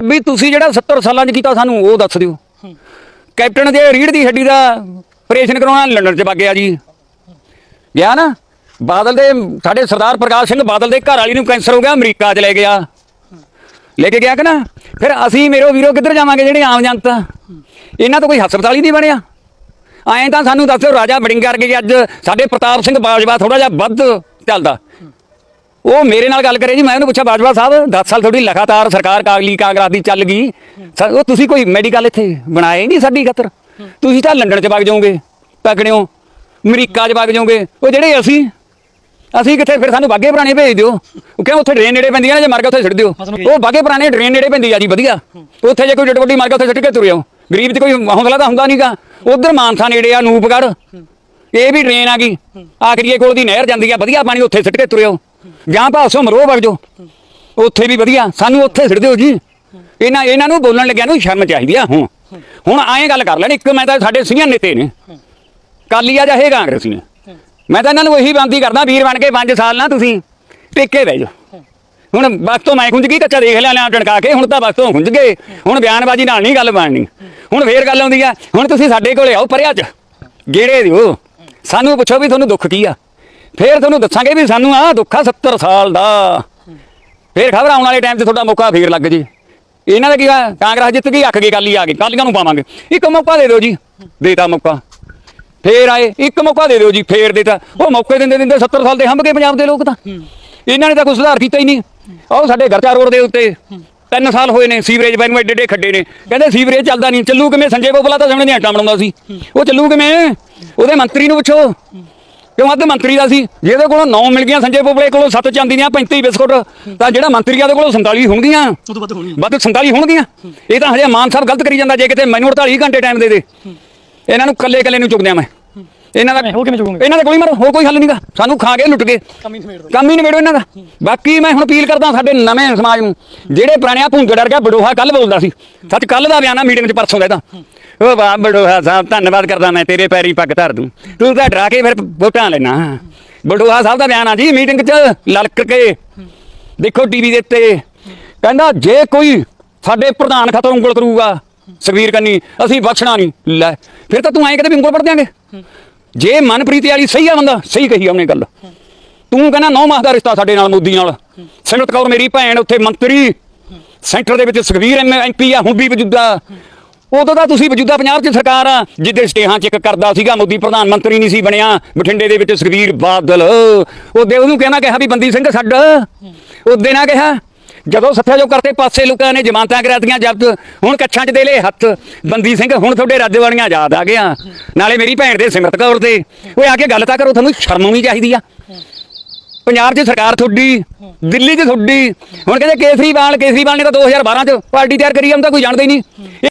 ਵੀ ਤੁਸੀਂ ਜਿਹੜਾ 70 ਸਾਲਾਂ 'ਚ ਕੀਤਾ ਸਾਨੂੰ ਉਹ ਦੱਸ ਦਿਓ। ਕੈਪਟਨ ਦੇ ਰੀੜ ਦੀ ਹੱਡੀ ਦਾ ਆਪਰੇਸ਼ਨ ਕਰਾਉਣਾ ਲੰਡਨ 'ਚ ਵਗ ਗਿਆ ਜੀ। ਗਿਆ ਨਾ? ਬਾਦਲ ਦੇ ਸਾਡੇ ਸਰਦਾਰ ਪ੍ਰਕਾਸ਼ ਸਿੰਘ ਬਾਦਲ ਦੇ ਘਰ ਵਾਲੀ ਨੂੰ ਕੈਂਸਰ ਹੋ ਗਿਆ ਅਮਰੀਕਾ 'ਚ ਲੈ ਗਿਆ। ਲੈ ਕੇ ਗਿਆ ਕਿ ਨਾ? ਫਿਰ ਅਸੀਂ ਮੇਰੋ ਵੀਰੋ ਕਿੱਧਰ ਜਾਵਾਂਗੇ ਜਿਹੜੇ ਆਮ ਜਨਤਾ? ਇਹਨਾਂ ਤੋਂ ਕੋਈ ਹਸਪਤਾਲ ਹੀ ਨਹੀਂ ਬਣਿਆ। ਐਂ ਤਾਂ ਸਾਨੂੰ ਦੱਸੋ ਰਾਜਾ ਬੜਿੰਗ ਕਰਕੇ ਅੱਜ ਸਾਡੇ ਪ੍ਰਤਾਪ ਸਿੰਘ ਬਾਜਵਾ ਥੋੜਾ ਜਿਹਾ ਵੱਧ ਚੱਲਦਾ। ਉਹ ਮੇਰੇ ਨਾਲ ਗੱਲ ਕਰੇ ਜੀ ਮੈਂ ਉਹਨੂੰ ਪੁੱਛਿਆ ਬਾਜਵਾ ਸਾਹਿਬ 10 ਸਾਲ ਤੁਹਾਡੀ ਲਗਾਤਾਰ ਸਰਕਾਰ ਕਾਗਲੀ ਕਾਂਗਰਸ ਦੀ ਚੱਲ ਗਈ। ਉਹ ਤੁਸੀਂ ਕੋਈ ਮੈਡੀਕਲ ਇੱਥੇ ਬਣਾਏ ਨਹੀਂ ਸਾਡੀ ਖਾਤਰ? ਤੁਸੀਂ ਤਾਂ ਲੰਡਨ ਚ ਵਗ ਜਾਓਗੇ ਤਕੜਿਓ ਅਮਰੀਕਾ ਚ ਵਗ ਜਾਓਗੇ ਉਹ ਜਿਹੜੇ ਅਸੀਂ ਅਸੀਂ ਕਿੱਥੇ ਫਿਰ ਸਾਨੂੰ ਬਾਗੇ ਪੁਰਾਣੇ ਭੇਜ ਦਿਓ। ਉਹ ਕਿਉਂ ਉੱਥੇ ਡਰੇਨ ਨੇੜੇ ਪੈਂਦੀਆਂ ਨੇ ਜੇ ਮਰ ਗਿਆ ਉੱਥੇ ਛੱਡ ਦਿਓ। ਉਹ ਬਾਗੇ ਪੁਰਾਣੇ ਡਰੇਨ ਨੇੜੇ ਪੈਂਦੀ ਆ ਜੀ ਵਧੀਆ। ਉੱਥੇ ਜੇ ਕੋਈ ਡੱਡ ਵੱਡੀ ਮਰ ਗਿਆ ਉੱਥੇ ਛੱਡ ਕੇ ਤੁਰਿਓ ਗਰੀਬ 'ਚ ਕੋਈ ਹੌਸਲਾ ਤਾਂ ਹੁੰਦਾ ਨਹੀਂਗਾ ਉਧਰ ਮਾਨਸਾ ਨੇੜੇ ਆ ਨੂਪਗੜ ਇਹ ਵੀ ਡਰੇਨ ਆ ਗਈ। ਆਖਰੀਏ ਕੋਲ ਦੀ ਨਹਿਰ ਜਾਂਦੀ ਆ ਵਧੀਆ ਪਾਣੀ ਉੱਥੇ ਸਿੱਟ ਕੇ ਤੁਰਿਓ ਜਾਂ ਭਾਸੋਂ ਮਰੋ, ਵਗ ਜਾਓ ਉੱਥੇ ਵੀ ਵਧੀਆ। ਸਾਨੂੰ ਉੱਥੇ ਸਿੱਟ ਦਿਓ ਜੀ। ਇਹਨਾਂ ਇਹਨਾਂ ਨੂੰ ਬੋਲਣ ਲੱਗਿਆ ਨੂੰ ਸ਼ਰਮ ਚਾਹੀਦੀ ਆ, ਹੁਣ। ਹੁਣ ਐਂ ਗੱਲ ਕਰ ਲੈਣ। ਇੱਕ ਮੈਂ ਤਾਂ ਸਾਡੇ ਸੀਨੀਅਰ ਨੇਤੇ ਨੇ। ਕਾਲੀ ਆ ਇਹ ਕਾਂਗਰਸੀ ਨੇ। ਮੈਂ ਤਾਂ ਇਹਨਾਂ ਨੂੰ ਇਹੀ ਬੇਨਤੀ ਕਰਦਾ, ਵੀਰ ਬਣ ਕੇ 5 ਸਾਲ ਨਾ ਤੁਸੀਂ ਟਿੱਕੇ ਬਹਿ ਜਾਓ। ਹੁਣ ਬਸ ਤੋਂ ਮੈਂ ਖੁੰਝ ਗਈ, ਕੱਚਾ ਦੇਖ ਲਿਆ ਲਿਆ ਟਣਕਾ ਕੇ। ਹੁਣ ਤਾਂ ਬਸ ਤੋਂ ਖੁੰਝ ਗਏ। ਹੁਣ ਬਿਆਨਬਾਜ਼ੀ ਨਾਲ ਨਹੀਂ ਗੱਲ ਬਣਨੀ। ਹੁਣ ਫੇਰ ਗੱਲ ਆਉਂਦੀ ਆ। ਹੁਣ ਤੁਸੀਂ ਸਾਡੇ ਕੋਲੇ ਆਓ, ਪਰਿਆ ਚ। ਗੇੜੇ ਦਿਓ। ਸਾਨੂੰ ਪੁੱਛੋ ਵੀ ਤੁਹਾਨੂੰ ਦੁੱਖ ਕੀ ਆ। ਫੇਰ ਤੁਹਾਨੂੰ ਦੱਸਾਂਗੇ ਵੀ ਸਾਨੂੰ ਆ ਦੁੱਖ ਆ 70 ਸਾਲ ਦਾ। ਫੇਰ ਖਬਰ ਆਉਣ ਵਾਲੇ ਟਾਈਮ 'ਚ ਤੁਹਾਡਾ ਮੌਕਾ ਫੇਰ ਲੱਗ ਜੀ। ਇਹਨਾਂ ਦਾ ਕੀ ਆ ਕਾਂਗਰਸ ਜਿੱਤ ਗਈ ਅੱਕ ਗਈ ਕਾਲੀ ਆ ਗਈ। ਕਾਲੀਆਂ ਨੂੰ ਪਾਵਾਂਗੇ? ਇੱਕ ਮੌਕਾ ਦੇ ਦਿਓ ਜੀ। ਦੇਤਾ ਮੌਕਾ। ਫੇਰ ਆਏ ਇੱਕ ਮੌਕਾ ਦੇ ਦਿਓ ਜੀ ਫੇਰ ਦੇਤਾ। ਉਹ ਮੌਕੇ ਦਿੰਦੇ ਦਿੰਦੇ 70 ਸਾਲ ਦੇ ਹੰਭ ਗਏ ਪੰਜਾਬ ਦੇ ਲੋਕ ਤਾਂ। ਇਹਨਾਂ ਨੇ ਤਾਂ ਕੋਈ ਸੁਧਾਰ ਕੀਤਾ ਹੀ ਨਹੀਂ। ਆਹ ਸਾਡੇ ਗਰਚਾ ਰੋਡ ਦੇ ਉੱਤੇ ਤਿੰਨ ਸਾਲ ਹੋਏ ਨੇ ਸੀਵਰੇਜ ਪੈਨ ਨੂੰ ਏਡੇ ਏਡੇ ਖੱਡੇ ਨੇ। ਕਹਿੰਦੇ ਸੀਵਰੇਜ ਚੱਲਦਾ ਨਹੀਂ। ਚੱਲੂ ਕਿਵੇਂ? ਸੰਜੇ ਬੋਬਲਾ ਤਾਂ ਸਾਹਮਣੇ ਨਹੀਂ ਆਟਾ ਬਣਾਉਂਦਾ ਸੀ। ਉਹ ਚੱਲੂ ਕਿਵੇਂ? ਉਹਦੇ ਮੰਤਰੀ ਨੂੰ ਪੁੱਛੋ। ਕਿਉਂ ਅੱਧ ਮੰਤਰੀ ਦਾ ਸੀ? ਜਿਹਦੇ ਕੋਲੋਂ 9 ਮਿਲ ਗਈਆਂ ਸੰਜੇ ਬੋਬਲੇ ਕੋਲੋਂ 7 ਚਾਂਦੀਆਂ 35 ਬਿਸਕੁਟ। ਤਾਂ ਜਿਹੜਾ ਮੰਤਰੀਆਂ ਦੇ ਕੋਲੋਂ 47 ਹੋਣਗੀਆਂ। ਵੱਧ 47 ਹੋਣਗੀਆਂ। ਇਹ ਤਾਂ ਹਜੇ ਮਾਨ ਸਾਹਿਬ ਗਲਤ ਕਰੀ ਜਾਂਦਾ ਜੇ ਕਿਤੇ ਮੈਨੂੰ 48 ਘੰਟੇ ਟਾਈਮ ਦੇ ਦੇ। ਇਹਨਾਂ ਨੂੰ ਕੱਲੇ ਕੱਲੇ ਨੂੰ ਚੁੱਕਦਿਆਂ ਮੈਂ। ਇਹਨਾਂ ਦਾ ਹੋ ਕਿਵੇਂ ਚੁੱਕੋਗੇ? ਇਹਨਾਂ ਦਾ ਕੋਈ ਮਰ ਹੋ ਕੋਈ ਹੱਲ ਨਹੀਂਗਾ ਸਾਨੂੰ ਖਾ ਕੇ ਲੁੱਟ ਗਏ ਕੰਮ ਹੀ ਕੰਮ ਨਿਬੇੜੋ ਇਹਨਾਂ ਦਾ। ਬਾਕੀ ਮੈਂ ਹੁਣ ਅਪੀਲ ਕਰਦਾ ਸਾਡੇ ਨਵੇਂ ਸਮਾਜ ਨੂੰ ਜਿਹੜੇ ਪੁਰਾਣਿਆਂ ਭੁੰਜ ਡਰ ਗਿਆ ਬੜੋਹਾ ਕੱਲ ਬੋਲਦਾ ਸੀ। ਸੱਚ ਕੱਲ ਦਾ ਬਿਆਨਾ ਮੀਟਿੰਗ 'ਚ ਪਰਸੋਂ ਦਾ ਇਹਦਾ ਉਹ ਵਾਹ ਬੜੋਹਾ ਸਾਹਿਬ ਧੰਨਵਾਦ ਕਰਦਾ ਮੈਂ ਤੇਰੇ ਪੈਰੀ ਪੱਗ ਧਰ ਦੂੰ। ਤੂੰ ਤਾਂ ਡਰਾ ਕੇ ਫਿਰ ਵੋਟਾਂ ਲੈਣਾ। ਬੜੋਹਾ ਸਾਹਿਬ ਦਾ ਬਿਆਨ ਆ ਜੀ ਮੀਟਿੰਗ 'ਚ ਲਲਕ ਕੇ। ਦੇਖੋ ਟੀਵੀ ਦੇ ਉੱਤੇ। ਕਹਿੰਦਾ ਜੇ ਕੋਈ ਸਾਡੇ ਪ੍ਰਧਾਨ ਖਤਰ ਉਂਗਲ ਕਰੂਗਾ ਸੁਖਵੀਰ ਕੰਨੀ ਅਸੀਂ ਬਖਸ਼ਣਾ ਨਹੀਂ ਲੈ ਫਿਰ ਤਾਂ ਤੂੰ ਐਂ ਕਹਿੰਦੇ ਵੀ ਉਂਗਲ ਪੜ ਦਿਆਂਗੇ। ਜੇ ਮਨਪ੍ਰੀਤ ਵਾਲੀ ਸਹੀ ਆ ਬੰਦਾ, ਸਹੀ ਕਹੀ ਆ ਉਹਨੇ ਗੱਲ। ਤੂੰ ਕਹਿੰਦਾ ਨੌ ਮਾਹ ਦਾ ਰਿਸ਼ਤਾ ਸਾਡੇ ਨਾਲ ਮੋਦੀ ਨਾਲ। ਸਿਮਰਤ ਕੌਰ ਮੇਰੀ ਭੈਣ, ਉੱਥੇ ਮੰਤਰੀ। ਸੈਂਟਰ ਦੇ ਵਿੱਚ ਸੁਖਵੀਰ ਐਮਪੀ ਆ, ਹੁਣ ਵੀ ਵਜੂਦਾ। ਉਦੋਂ ਤਾਂ ਤੁਸੀਂ ਵਜੂਦਾ ਪੰਜਾਬ 'ਚ ਸਰਕਾਰ ਆ। ਜਿੱਦੇ ਸਟੇਹਾਂ 'ਚ ਇੱਕ ਕਰਦਾ ਸੀਗਾ, ਮੋਦੀ ਪ੍ਰਧਾਨ ਮੰਤਰੀ ਨਹੀਂ ਸੀ ਬਣਿਆ। ਬਠਿੰਡੇ ਦੇ ਵਿੱਚ ਸੁਖਵੀਰ ਬਾਦਲ। ਉਹਦੇ ਉਹਨੂੰ ਕਹਿੰਦਾ ਕਿਹਾ ਵੀ ਬੰਦੀ ਸਿੰਘ ਛੱਡ। ਉਹਦੇ ਨਾ ਕਿਹਾ ਜਦੋਂ ਸੱਥਿਆ ਜੋ ਕਰਤੇ ਪਾਸੇ ਲੋਕਾਂ ਨੇ ਜ਼ਮਾਨਤਾਂ ਕਰਾਤੀਆਂ ਜ਼ਬਤ ਹੁਣ ਕੱਛਾਂ 'ਚ ਦੇ ਲਏ ਹੱਥ। ਬੰਦੀ ਸਿੰਘ, ਹੁਣ ਤੁਹਾਡੇ ਰੱਜ ਵਾਲੀਆਂ ਯਾਦ ਆ ਗਿਆ। ਨਾਲੇ ਮੇਰੀ ਭੈਣ ਦੇ ਸਿਮਰਤ ਕੌਰ ਤੇ। ਓਏ, ਆ ਕੇ ਗੱਲ ਤਾਂ ਕਰੋ, ਤੁਹਾਨੂੰ ਸ਼ਰਮ ਆਉਣੀ ਚਾਹੀਦੀ ਆ। ਪੰਜਾਬ 'ਚ ਸਰਕਾਰ ਤੁਹਾਡੀ, ਦਿੱਲੀ 'ਚ ਤੁਹਾਡੀ। ਹੁਣ ਕਹਿੰਦੇ ਕੇਸਰੀਵਾਲ ਕੇਸਰੀਵਾਲ ਨੇ ਤਾਂ 2012 'ਚ ਪਾਰਟੀ ਤਿਆਰ ਕਰੀ ਆ ਹੁਣ ਤਾਂ ਕੋਈ ਜਾਣਦਾ ਹੀ ਨਹੀਂ।